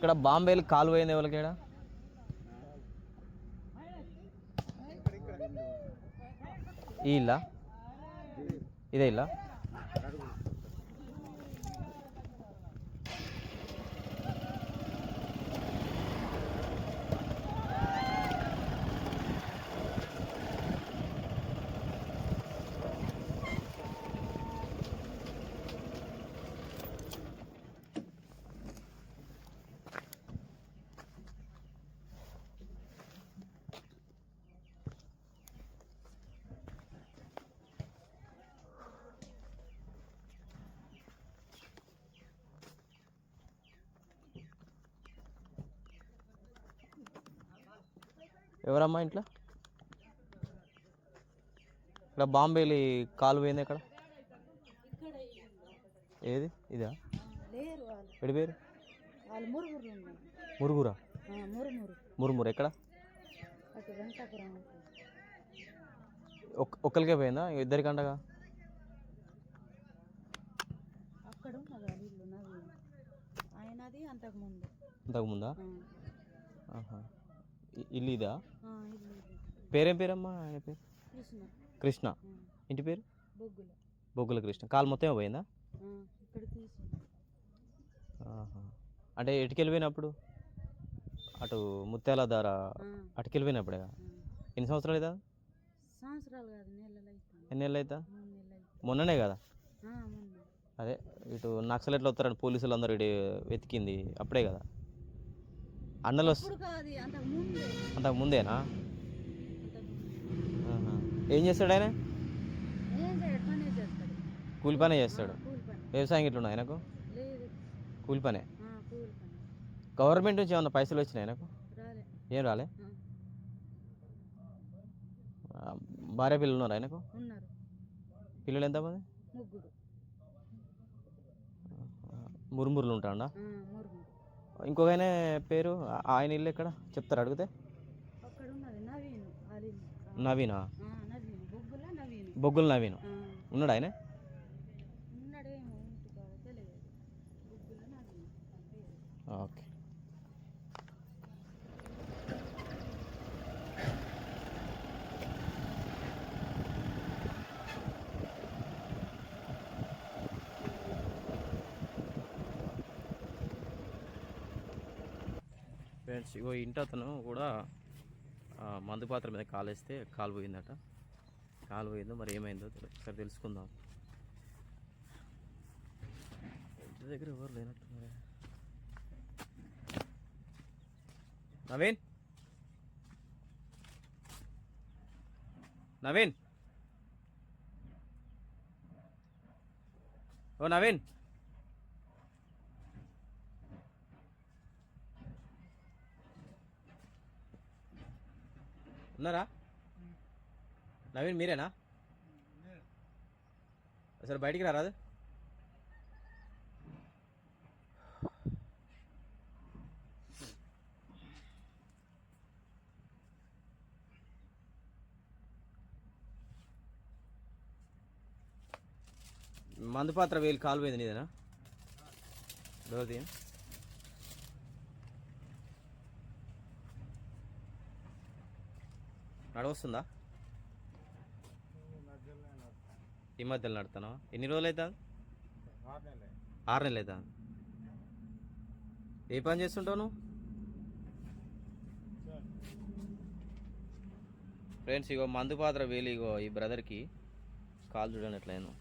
ఇక్కడ బాంబేలు కాలు పోయింది ఎవరికి ఇక్కడ? ఈ ఇల్లా? ఇదే ఇల్లా? ఎవరమ్మా ఇంట్లో? ఇక్కడ బాంబేలి కాలు పోయింది ఇక్కడ ఏది? ఇదా? ఎడి పేరు? మురుగురు? మురుమురు ఎక్కడ? ఒక్కరికే పోయిందా? నది ఆయనది అంతకుముందు ఇల్లు ఇదా ఇది. పేరేం పేరమ్మా ఆయన పేరు? కృష్ణ. ఇంటి పేరు? బొగ్గుల. కృష్ణ. కాలు మొత్తం పోయిందా. అంటే ఎటుకెళ్ళిపోయినప్పుడు? అటు ముత్యాల ధార అటుకెళ్ళిపోయినప్పుడే. ఎన్ని సంవత్సరాలు అవుతుంది ఎన్ని నెలలు అవుతా మొన్ననే కదా? అదే ఇటు నక్సలెట్లు వస్తారని పోలీసులు అందరూ ఇటు వెతికింది. అప్పుడే కదా? అన్నలు అంతకు ముందే. అంతకు ముందేనా. ఏం చేస్తాడు ఆయన? కూలి పనే చేస్తాడు. వ్యవసాయం ఇట్లా ఉన్నాయి ఆయనకు? కూలి పనే? గవర్నమెంట్ నుంచి ఏమన్నా పైసలు వచ్చినాయి ఆయనకు? ఏం రాలే? భార్య పిల్లలు ఉన్నారు ఆయనకు? పిల్లలు ఎంతమంది? ముగ్గురు. మురుమురులు ఉంటాడా? ఇంకొక ఆయన పేరు? ఆయన ఇల్లు ఎక్కడ? చెప్తారు అడిగితే? నవీన్ బొగ్గుల నవీన్. ఉన్నాడు ఆయన. ఓకే. ఫ్రెండ్స్ ఇగో ఇంటి అతను కూడా మందు పాత్ర మీద కాలేస్తే కాలు పోయిందట. కాలు పోయిందో మరి ఏమైందో ఒకసారి తెలుసుకుందాం. ఇంటి దగ్గర ఎవరు లేనట్టు నవీన్? నవీన్? ఓ నవీన్? ఉన్నారా? నవీన్ మీరేనా? అసలు బయటికి రారాదు? మందుపాత్ర వేలు కాలు పోయింది నీదేనా? డోర్ తీయండి నడవస్తుందా? ఈ మధ్యలో నడుతానా? ఎన్ని రోజులు అవుతా? ఆరు నెలలు అవుతా. ఏ పని చేస్తుంటావు నువ్వు? ఫ్రెండ్స్ ఇగో మందు పాత్ర వేలు ఇగో ఈ బ్రదర్కి. కాల్ చూడండి ఎట్లయినా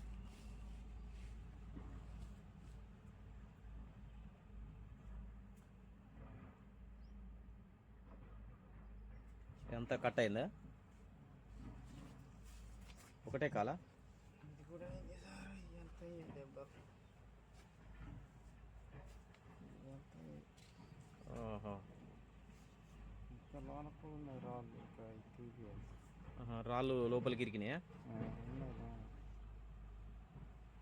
ఎంత కట్ అయిందా? ఒకటే కాలా? ఆహా. ఆహా, రాళ్ళు లోపలికి ఇరికినాయా?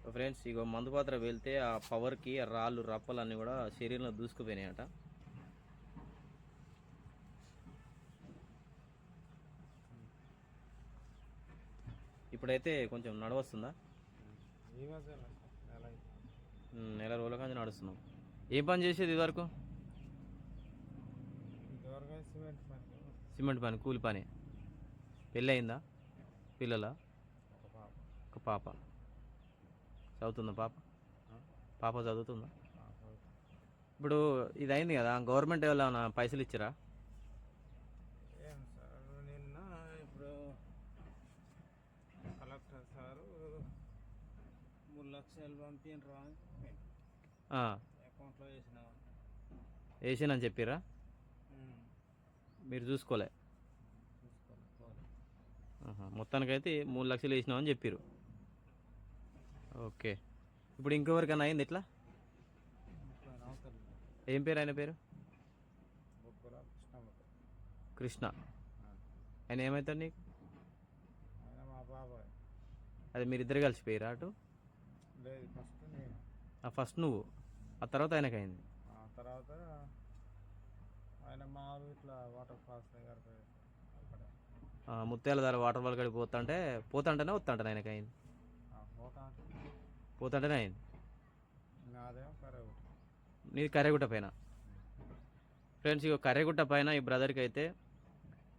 ఫ్రెండ్స్ ఇగో మందు పాత్ర వెళ్తే ఆ పవర్కి ఆ రాళ్ళు రప్పలు అన్నీ కూడా శరీరంలో దూసుకుపోయినాయట. ఇప్పుడైతే కొంచెం నడవస్తుందా? నెల రోజుల కానీ నడుస్తున్నాం ఏం పని చేసేది ఇదివరకు? సిమెంట్ పని. సిమెంట్ పని కూలి పని. పెళ్ళి అయిందా పిల్లల? ఒక పాప. చదువుతుందా పాప? పాప చదువుతుందా? పాప ఇప్పుడు ఇది అయింది కదా గవర్నమెంట్ ఏమైనా పైసలు ఇచ్చారా ఏం సార్ నిన్న ఇప్పుడు కలెక్టర్ సారు పంపినరా అకౌంట్లో వేసిన. వేసానని చెప్పిరా? మీరు చూసుకోలే. మొత్తానికైతే మూడు లక్షలు వేసినామని చెప్పారు. ఓకే. ఇప్పుడు ఇంకెవరికైనా అయింది ఎట్లా ఏం పేరు ఆయన పేరు? కృష్ణ. ఆయన ఏమవుతాడు నీకు? అది మీరిద్దరు కలిసిపోయారా అటు? లేదు ఫస్ట్ నేను ఆ ఫస్ట్ నువ్వు. ఆ తర్వాత ఆయనకు అయింది ఆ తర్వాత ఆయన మామూలు ఇట్లా వాటర్ ఫాల్స్ దగ్గర పోయి అక్కడ ఆ, ముత్యాల ధర వాటర్ ఫాల్ కాడికి పోతుంటే పోతుంటేనే వస్తుంటాను ఆయనకు అయింది ఆ పోతా అంటే పోతుంటేనే అయింది. నాదేమో నీది కర్రెగుట్ట పైన. ఫ్రెండ్స్ ఇక కర్రెగుట్ట పైన ఈ బ్రదర్కి అయితే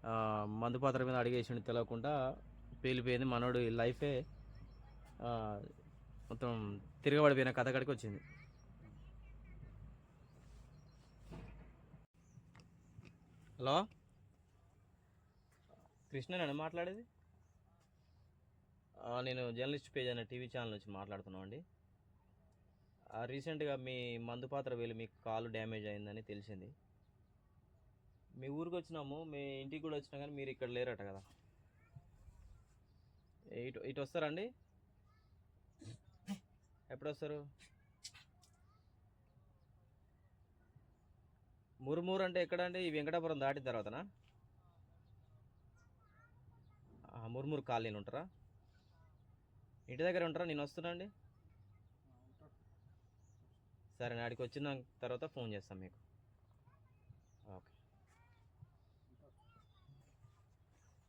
ఆ, మందు పాత్ర మీద అడిగేసిండు తెలియకుండా పేలిపోయింది. మనోడు ఈ లైఫే ఆ, మొత్తం తిరగబడిపోయిన కథ కడికి వచ్చింది. హలో? కృష్ణనండి మాట్లాడేది? నేను జర్నలిస్ట్ పేజ్ అనే టీవీ ఛానల్ నుంచి మాట్లాడుతున్నాం అండి రీసెంట్గా మీ మందుపాత్ర వేలు మీకు కాలు డ్యామేజ్ అయిందని తెలిసింది. మీ ఊరికి వచ్చినాము మీ ఇంటికి కూడా వచ్చినా కానీ మీరు ఇక్కడ లేరట కదా. ఇటు ఇటు వస్తారండి ఎప్పుడు వస్తారు మురుమూరు అంటే ఎక్కడండి? ఈ వెంకటాపురం దాటిన తర్వాతనా? మురుమూరు కాలనీ ఉంటారా? ఇంటి దగ్గర ఉంటారా? నేను వస్తున్నా అండి. సరే నాడికి వచ్చిన తర్వాత ఫోన్ చేస్తాం మీకు. ఓకే.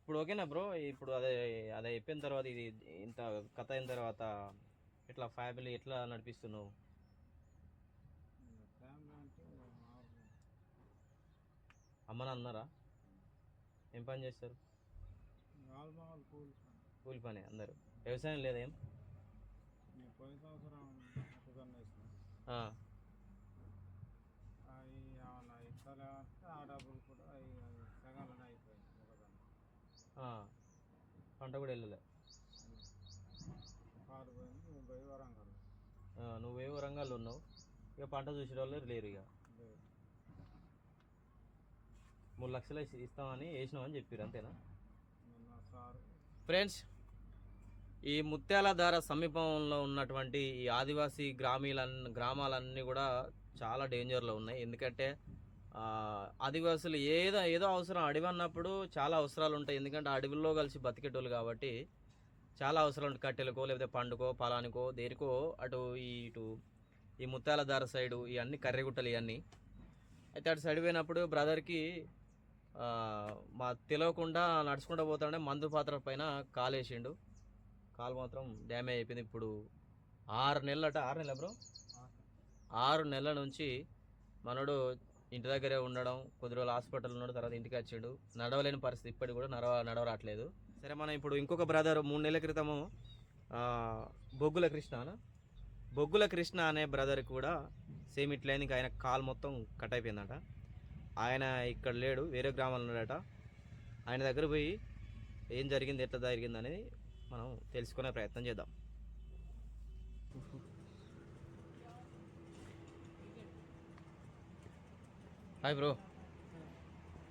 ఇప్పుడు ఓకేనా బ్రో? ఇప్పుడు అదే అదే చెప్పిన తర్వాత ఇది ఇంత కథ అయిన తర్వాత ఇట్లా ఫ్యామిలీ ఎట్లా నడిపిస్తున్నావు? అమ్మ అన్నారా ఏం పని చేస్తారు? కూలి పని. కూలి పని అందరు. వ్యవసాయం లేదేం పోయిన సంవత్సరం మొక్కజొన్న వేసిన ఆ, అవి ఏమన్నా ఇస్తాలే అంటే ఆ డబ్బులు కూడా అవి అవి సగంలోనే అయిపోయింది మొక్కజొన్న ఆ. పంట కూడా వెళ్ళలే పాలు పోయింది మేము పోయి వరంగల్ నువ్వేవో రంగాల్లో ఉన్నావు. ఇక పంట చూసే వాళ్ళు లేరు ఇక. మూడు లక్షలు ఇస్తామని వేసినామని చెప్పారు అంతేనా? ఫ్రెండ్స్ ఈ ముత్యాల ధార సమీపంలో ఉన్నటువంటి ఈ ఆదివాసీ గ్రామీల గ్రామాలన్నీ కూడా చాలా డేంజర్లో ఉన్నాయి. ఎందుకంటే ఆదివాసులు ఏదో ఏదో అవసరం అడవి అన్నప్పుడు చాలా అవసరాలు ఉంటాయి. ఎందుకంటే అడవిలో కలిసి బతికేటోళ్ళు కాబట్టి చాలా అవసరం కట్టెలకో లేకపోతే పండుకో పొలానికో దేనికో అటు ఈ ఇటు ఈ ముత్తాల ధార సైడు ఇవన్నీ కర్రెగుట్టలు ఇవన్నీ అయితే అటు సైడ్ పోయినప్పుడు బ్రదర్కి మా తెలియకుండా నడుచుకుంటూ పోతుంటే మందు పాత్ర పైన కాలేసిండు. కాలు మాత్రం డ్యామేజ్ అయిపోయింది. ఇప్పుడు ఆరు నెలలట ఆరు నెలల బ్రో? ఆరు నెలల నుంచి మనోడు ఇంటి దగ్గరే ఉండడం కొద్ది రోజులు హాస్పిటల్ ఉన్నాడు తర్వాత ఇంటికి వచ్చిండు. నడవలేని పరిస్థితి ఇప్పటికి కూడా నడవ నడవరాట్లేదు. సరే మనం ఇప్పుడు ఇంకొక బ్రదర్ మూడు నెలల క్రితము బొగ్గుల కృష్ణ బొగ్గుల కృష్ణ అనే బ్రదర్ కూడా సేమ్ ఇట్లయింది ఇంకా ఆయన కాలు మొత్తం కట్ అయిపోయిందట. ఆయన ఇక్కడ లేడు వేరే గ్రామంలో ఉన్నాడట. ఆయన దగ్గర పోయి ఏం జరిగింది ఎట్లా జరిగింది అనేది మనం తెలుసుకునే ప్రయత్నం చేద్దాం. హాయ్ బ్రో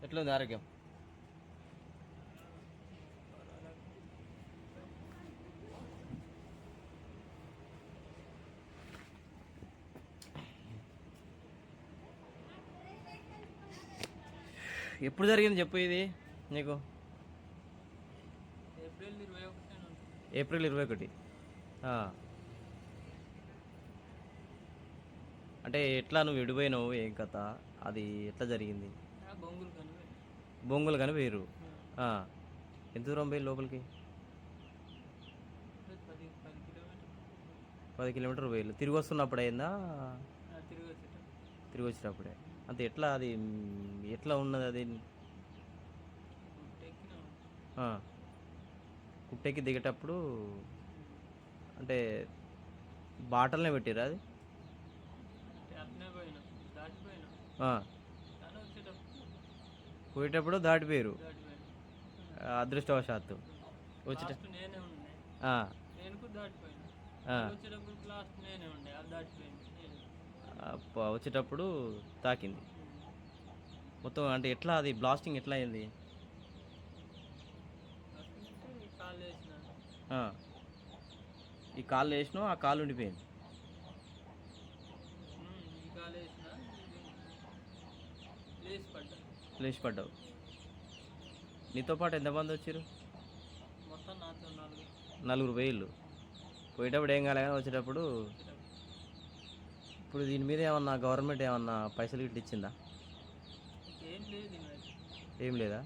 ఎట్లుంది ఆరోగ్యం? ఎప్పుడు జరిగింది చెప్పు ఇది నీకు? ఏప్రిల్ ఇరవై ఒకటి. అంటే ఎట్లా నువ్వు విడిపోయినావు ఏం కథ? అది ఎట్లా జరిగింది? బొంగులు కానీ వేరు. ఎంత దూరం పోయి లోపలికి? పది కిలోమీటర్లు కిలోమీటర్ పోయి తిరిగి వస్తున్నప్పుడు అయిందా? తిరిగి వచ్చేట తిరిగి వచ్చినప్పుడే అంతే ఎట్లా అది ఎట్లా ఉన్నది అది. కుట్టెక్కి దిగేటప్పుడు అంటే బాటల్నే పెట్టిరా అది? వచ్చేటప్పుడు పోయేటప్పుడు దాటిపోయారు అదృష్టవశాత్తు. వచ్చేట లాస్ట్ నేనే ఉండే ఆ, నేను కూడా దాటిపోయినా ఆ. వచ్చేటప్పుడు తాకింది. మొత్తం అంటే ఎట్లా అది? బ్లాస్టింగ్ ఎట్లా అయింది? అసలు కాళ్ళు వేసిన ఆ. ఈ కాలు ఉండిపోయింది. ఈ కాలు లేచి పడ్డా లేచి పడ్డావు. నీతో పాటు ఎంతమంది వచ్చారు? నలుగురు వేలు పోయేటప్పుడు ఏం కాలే కానీ వచ్చేటప్పుడు వచ్చేటప్పుడు ఇప్పుడు దీని మీద ఏమన్నా గవర్నమెంట్ ఏమన్నా పైసలు గిట్ల ఇచ్చిందా? ఏం లేదు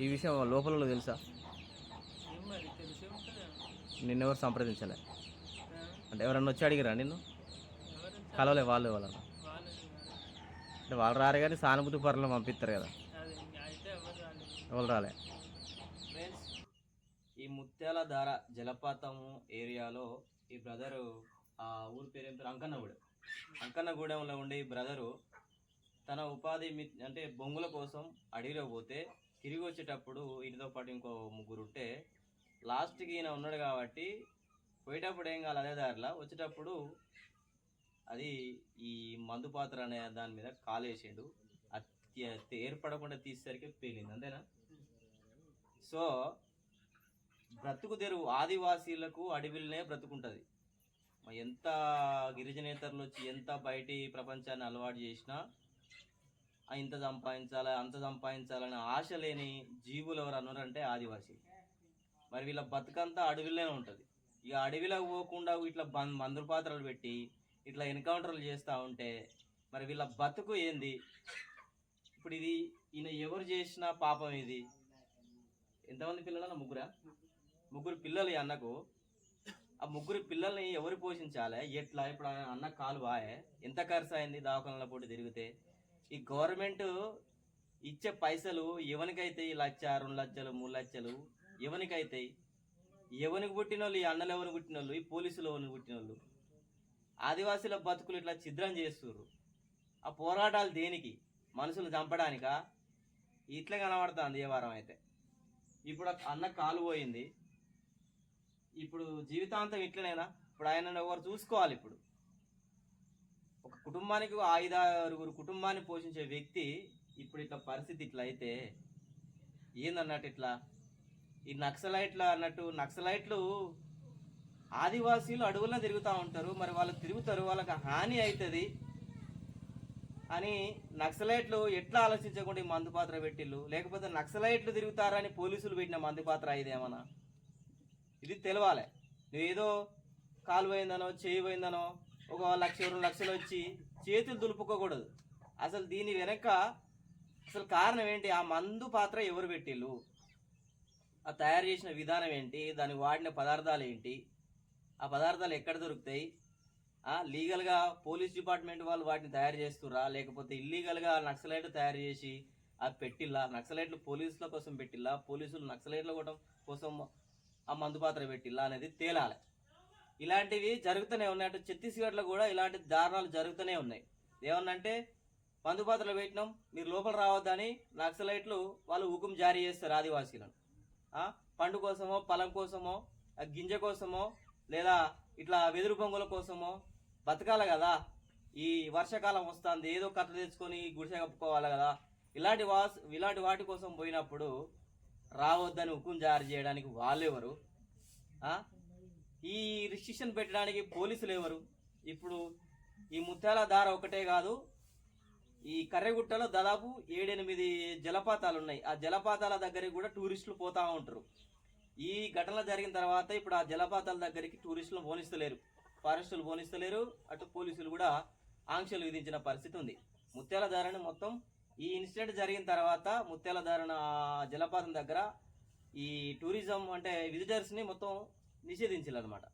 ఈ విషయం లోపల తెలుసా? నిన్నెవరు సంప్రదించలే. అంటే ఎవరన్నా వచ్చి అడిగిరా నిన్ను? కలవలే వాళ్ళు వాళ్ళను. వాళ్ళు అంటే వాళ్ళు రారు కానీ సానుభూతి పరులను పంపిస్తారు కదా. ఎవరు రాలే. ఫ్రెండ్స్ ఈ ముత్యాల ధార జలపాతం ఏరియాలో ఈ బ్రదరు ఆ ఊరి పేరు ఏం పేరు? అంకన్నగూడెం. అంకన్నగూడెంలో ఉండే ఈ బ్రదరు తన ఉపాధి అంటే బొంగుల కోసం అడవిలో పోతే తిరిగి వచ్చేటప్పుడు వీటితో పాటు ఇంకో ముగ్గురు ఉంటే లాస్ట్కి ఈయన ఉన్నాడు కాబట్టి పోయేటప్పుడు ఏం కాదు అదే దారిలో? వచ్చేటప్పుడు అది ఈ మందు పాత్ర అనే దాని మీద కాలేసిండు. ఏర్పడకుండా తీసేసరికి పేలింది అంతేనా? సో బ్రతుకు తెరువు ఆదివాసీలకు అడవిలోనే బ్రతుకుంటుంది. ఎంత గిరిజనేతరులు వచ్చి ఎంత బయటి ప్రపంచాన్ని అలవాటు చేసినా ఇంత సంపాదించాలి అంత సంపాదించాలనే ఆశ లేని జీవులు ఎవరు అన్నారంటే ఆదివాసీ మరి వీళ్ళ బతుకంతా అడవిలోనే ఉంటుంది. ఇక అడవిలోకి పోకుండా ఇట్లా బంద్ మందుల పాత్రలు పెట్టి ఇట్లా ఎన్కౌంటర్లు చేస్తూ ఉంటే మరి వీళ్ళ బతుకు ఏంది? ఇప్పుడు ఇది ఈయన ఎవరు చేసిన పాపం ఇది. ఎంతమంది పిల్లలు ముగ్గురా? ముగ్గురు పిల్లలు ఈ అన్నకు. ఆ ముగ్గురు పిల్లల్ని ఎవరు పోషించాలి? ఎట్లా? ఇప్పుడు అన్న కాలు వాయే. ఎంత ఖర్చు అయింది దవాఖానల పూట తిరిగితే? ఈ గవర్నమెంట్ ఇచ్చే పైసలు ఎవరికైతే ఈ లక్ష రెండు లక్షలు మూడు లక్షలు ఎవరికైతే ఎవరికి పుట్టిన వాళ్ళు ఈ అన్నలు ఎవరు పుట్టిన వాళ్ళు ఈ పోలీసులు ఎవరికి పుట్టిన వాళ్ళు ఆదివాసీల బతుకులు ఇట్లా ఛిద్రం చేస్తుర్రు. ఆ పోరాటాలు దేనికి? మనుషులు చంపడానికా? ఇట్లా కనబడుతుంది ఏ వారం అయితే. ఇప్పుడు అన్న కాలు పోయింది. ఇప్పుడు జీవితాంతం ఇట్లనేనా? ఇప్పుడు ఆయన ఎవరు చూసుకోవాలి ఇప్పుడు? ఒక కుటుంబానికి ఐదు ఆరుగురు కుటుంబాన్ని పోషించే వ్యక్తి ఇప్పుడు ఇట్లా పరిస్థితి ఇట్లా అయితే ఏందన్నట్టు ఇట్లా? ఈ నక్సలైట్లు అన్నట్టు నక్సలైట్లు ఆదివాసీలు అడవుల్లో తిరుగుతూ ఉంటారు. మరి వాళ్ళు తిరుగుతారు వాళ్ళకి హాని అవుతుంది అని నక్సలైట్లు ఎట్లా ఆలోచించకుండా ఈ మందు పాత్ర పెట్టిళ్ళు? లేకపోతే నక్సలైట్లు తిరుగుతారని పోలీసులు పెట్టిన మందు పాత్ర ఇదేమన్నా ఇది తెలవాలి. నువ్వేదో కాలు పోయిందనో చేయి పోయిందనో ఒక లక్ష రెండు లక్షలు వచ్చి చేతులు దులుపుకోకూడదు. అసలు దీని వెనక అసలు కారణం ఏంటి? ఆ మందు పాత్ర ఎవరు పెట్టిళ్ళు? ఆ తయారు చేసిన విధానం ఏంటి? దానికి వాడిన పదార్థాలు ఏంటి? ఆ పదార్థాలు ఎక్కడ దొరుకుతాయి? ఆ, లీగల్గా పోలీస్ డిపార్ట్మెంట్ వాళ్ళు వాటిని తయారు చేస్తురా లేకపోతే ఇల్లీగల్గా నక్సలైట్లు తయారు చేసి అది పెట్టిల్లా? నక్సలైట్లు పోలీసుల కోసం పెట్టిల్లా? పోలీసులు నక్సలైట్ల కోటం కోసం ఆ మందు పాత్ర పెట్టిల్లా అనేది తేలాలి. ఇలాంటివి జరుగుతూనే ఉన్నాయి. అంటే ఛత్తీస్గఢ్లో కూడా ఇలాంటి దారుణాలు జరుగుతూనే ఉన్నాయి. ఏమన్నంటే మందు పాత్రలు పెట్టినాం మీరు లోపల రావద్దని నక్సలైట్లు వాళ్ళు హుకుం జారీ చేస్తారు ఆదివాసీలను. పండు కోసమో పొలం కోసమో ఆ గింజ కోసమో లేదా ఇట్లా వెదురు బొంగుల కోసమో బతకాలి కదా. ఈ వర్షాకాలం వస్తుంది ఏదో కథ తెచ్చుకొని గుడిసె కప్పుకోవాలి కదా. ఇలాంటి వాస్ ఇలాంటి వాటి కోసం పోయినప్పుడు రావద్దని హుకుం జారీ చేయడానికి వాళ్ళెవరు? ఎవరు ఈ రిస్ట్రిక్షన్ పెట్టడానికి పోలీసులు ఎవరు? ఇప్పుడు ఈ ముత్యాల దార ఒకటే కాదు ఈ కర్రెగుట్టలో దాదాపు ఏడెనిమిది జలపాతాలు ఉన్నాయి. ఆ జలపాతాల దగ్గరికి కూడా టూరిస్టులు పోతూ ఉంటారు. ఈ ఘటన జరిగిన తర్వాత ఇప్పుడు ఆ జలపాతాల దగ్గరికి టూరిస్టులు పోనిస్తలేరు. ఫారెస్టులు పోనిస్తలేరు. అటు పోలీసులు కూడా ఆంక్షలు విధించిన పరిస్థితి ఉంది. ముత్యాల ధారని మొత్తం ఈ ఇన్సిడెంట్ జరిగిన తర్వాత ముత్యాల ధారణ జలపాతం దగ్గర ఈ టూరిజం అంటే విజిటర్స్ని మొత్తం నిషేధించాలన్నమాట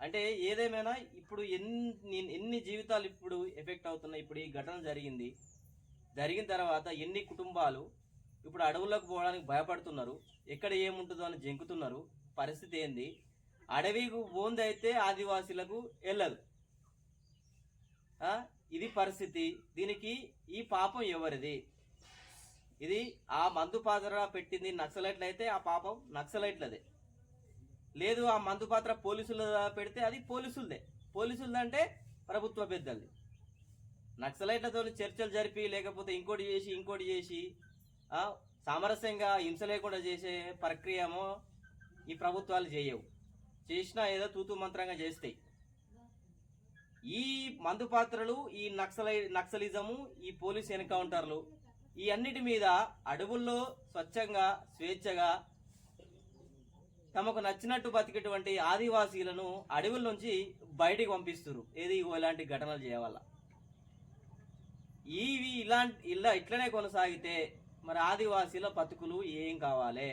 అంటే ఏదేమైనా ఇప్పుడు ఎన్ని ఎన్ని జీవితాలు ఇప్పుడు ఎఫెక్ట్ అవుతున్నాయి ఇప్పుడు ఈ ఘటన జరిగింది జరిగిన తర్వాత ఎన్ని కుటుంబాలు ఇప్పుడు అడవుల్లోకి పోవడానికి భయపడుతున్నారు. ఎక్కడ ఏముంటుందో అని జంకుతున్నారు. పరిస్థితి ఏంది? అడవికి పోంది అయితే ఆదివాసీలకు వెళ్ళదు ఇది పరిస్థితి. దీనికి ఈ పాపం ఎవరిది? ఇది ఆ మందు పాత్ర పెట్టింది నక్సలైట్లు అయితే ఆ పాపం నక్సలైట్లదే. లేదు ఆ మందు పాత్ర పోలీసుల పెడితే అది పోలీసులదే. పోలీసులది అంటే ప్రభుత్వ పెద్దలది. నక్సలైట్లతో చర్చలు జరిపి లేకపోతే ఇంకోటి చేసి ఇంకోటి చేసి సామరస్యంగా హింస లేకుండా చేసే ప్రక్రియమో ఈ ప్రభుత్వాలు చేయవు. చేసినా ఏదో తూతు మంత్రంగా చేస్తాయి. ఈ మందు పాత్రలు ఈ నక్సలై నక్సలిజము ఈ పోలీస్ ఎన్కౌంటర్లు ఈ అన్నిటి మీద అడవుల్లో స్వచ్ఛంగా స్వేచ్ఛగా తమకు నచ్చినట్టు బతికేటువంటి ఆదివాసీలను అడవుల నుంచి బయటికి పంపిస్తున్నారు ఏది ఇలాంటి ఘటనలు చేయవల్ల. ఇవి ఇలాంటి ఇలా ఇట్లనే కొనసాగితే మరి ఆదివాసీల బతుకులు ఏం కావాలి?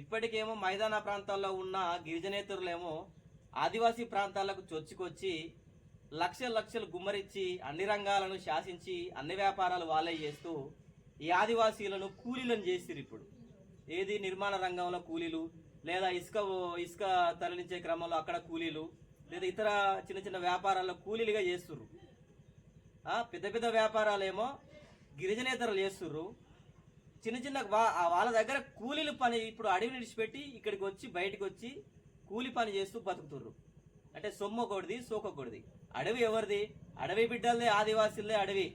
ఇప్పటికేమో మైదాన ప్రాంతాల్లో ఉన్న గిరిజనేతరులేమో ఆదివాసీ ప్రాంతాలకు చొచ్చుకొచ్చి లక్ష లక్షలు గుమ్మరించి అన్ని రంగాలను శాసించి అన్ని వ్యాపారాలు వాళ్ళే చేస్తూ ఈ ఆదివాసీలను కూలీలను చేసిరు ఇప్పుడు. ఏది నిర్మాణ రంగంలో కూలీలు లేదా ఇసుక ఇసుక తరలించే క్రమంలో అక్కడ కూలీలు లేదా ఇతర చిన్న చిన్న వ్యాపారాల్లో కూలీలుగా చేస్తుర్రు. పెద్ద పెద్ద వ్యాపారాలేమో గిరిజనేతరులు చేస్తుర్రు. చిన్న చిన్న వా- వాళ్ళ దగ్గర కూలీలు పని ఇప్పుడు అడవి నిడిచిపెట్టి ఇక్కడికి వచ్చి బయటకు వచ్చి కూలి పని చేస్తూ బతుకుతుర్రు అంటే సొమ్ము ఒకటిది సోకొకటిది అడవి ఎవరిది? అడవి బిడ్డలదే ఆదివాసులదే అడవి.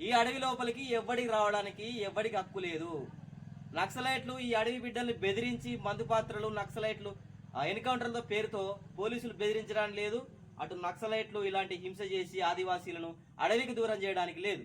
ఈ అడవి లోపలికి ఎవ్వడికి రావడానికి ఎవ్వడికి హక్కు లేదు. నక్సలైట్లు ఈ అడవి బిడ్డల్ని బెదిరించి మందు పాత్రలు నక్సలైట్లు ఆ ఎన్కౌంటర్లతో పేరుతో పోలీసులు బెదిరించడానికి లేదు. అటు నక్సలైట్లు ఇలాంటి హింస చేసి ఆదివాసీలను అడవికి దూరం చేయడానికి లేదు.